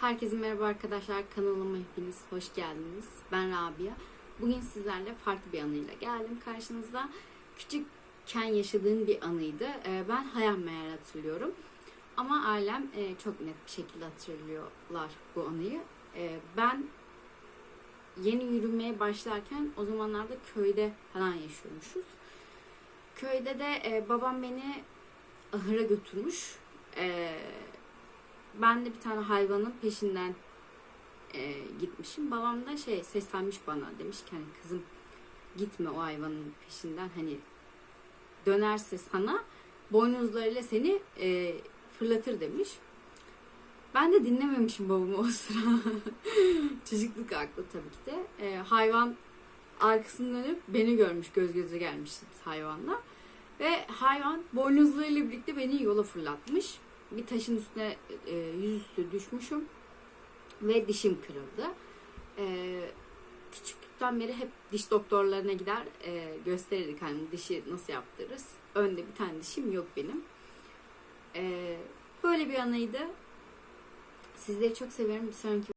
Herkese merhaba arkadaşlar. Kanalıma hepiniz hoş geldiniz. Ben Rabia. Bugün sizlerle farklı bir anıyla geldim karşınızda. Küçükken yaşadığım bir anıydı. Ee, Ben hayal meyal hatırlıyorum. Ama ailem e, çok net bir şekilde hatırlıyorlar bu anıyı. Ee, Ben yeni yürümeye başlarken o zamanlarda köyde falan yaşıyormuşuz. Köyde de e, babam beni ahıra götürmüş. Ee, ben de bir tane hayvanın peşinden e, gitmişim. Babam da şey seslenmiş bana demiş ki hani kızım gitme o hayvanın peşinden hani dönerse sana boynuzlarıyla seni e, fırlatır demiş. Ben de dinlememişim babamı o sıra. Çocukluk aklı tabii ki de. E, hayvan arkasını dönüp beni görmüş, göz göze gelmişiz hayvanla. Ve hayvan boynuzlarıyla birlikte beni yola fırlatmış bir taşın üstüne e, yüzüstü düşmüşüm ve dişim kırıldı. E, küçüklükten beri hep diş doktorlarına gider e, gösterirdik hani dişi nasıl yaptırırız. Önde bir tane dişim yok benim. E, böyle bir anıydı. Sizleri çok seviyorum. Bir sonraki